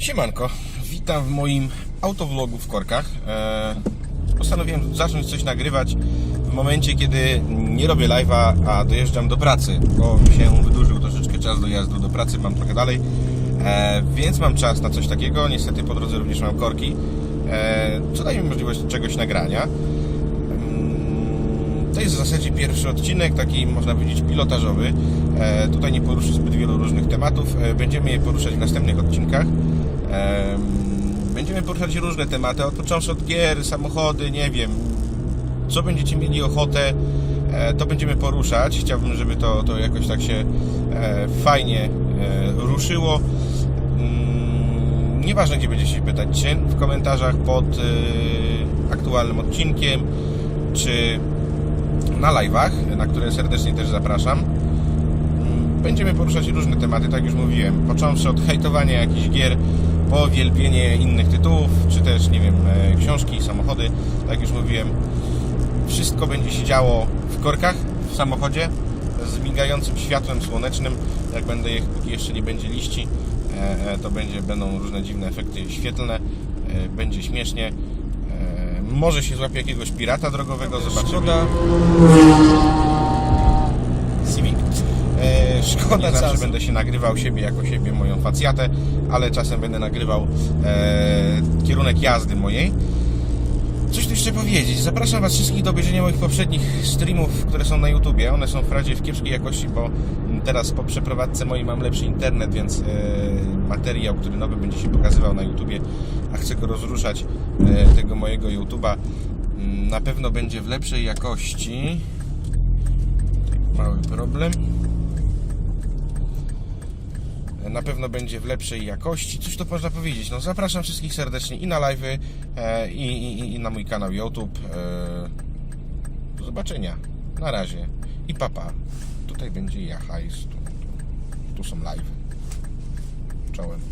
Siemanko, witam w moim autovlogu w Korkach. E, postanowiłem zacząć coś nagrywać w momencie, kiedy nie robię live'a, a dojeżdżam do pracy, bo się wydłużył troszeczkę czas dojazdu do pracy, mam trochę dalej, e, więc mam czas na coś takiego. Niestety po drodze również mam korki, e, co daje mi możliwość czegoś nagrania. Mm, To jest w zasadzie pierwszy odcinek, taki można powiedzieć pilotażowy. Tutaj nie poruszę zbyt wielu różnych tematów. Będziemy je poruszać w następnych odcinkach. Będziemy poruszać różne tematy, począwszy od gier, samochody, nie wiem, co będziecie mieli ochotę, e, to będziemy poruszać. Chciałbym, żeby to, to jakoś tak się e, fajnie e, ruszyło. Mm, Nieważne, gdzie będziecie się pytać, czy w komentarzach pod aktualnym odcinkiem, czy na live'ach, na które serdecznie też zapraszam. Będziemy poruszać różne tematy, tak już mówiłem. Począwszy od hejtowania jakichś gier, po wielbienie innych tytułów, czy też, nie wiem, e, książki, samochody, tak już mówiłem. Wszystko będzie się działo w korkach, w samochodzie, z migającym światłem słonecznym. Jak będę póki jeszcze nie będzie liści, e, e, to będzie, będą różne dziwne efekty świetlne, będzie śmiesznie. Może się złapie jakiegoś pirata drogowego, zobaczymy. Szkoda. Civic. E, szkoda, Nie zawsze czas. będę się nagrywał siebie jako siebie, moją facjatę, ale czasem będę nagrywał e, kierunek jazdy mojej. Coś tu jeszcze powiedzieć. Zapraszam Was wszystkich do obejrzenia moich poprzednich streamów, które są na YouTubie. One są wprawdzie w kiepskiej jakości, bo teraz po przeprowadzce mojej mam lepszy internet, więc e, materiał, który nowy będzie się pokazywał na YouTubie, a chcę go rozruszać, e, tego mojego YouTuba, mm, na pewno będzie w lepszej jakości. Mały problem. Na pewno będzie w lepszej jakości. Cóż to można powiedzieć? No zapraszam wszystkich serdecznie i na live'y, e, i, i, i na mój kanał YouTube. E, do zobaczenia. Na razie. I papa. Tutaj będzie ja hajs. Tu, tu, tu są live. Czołem.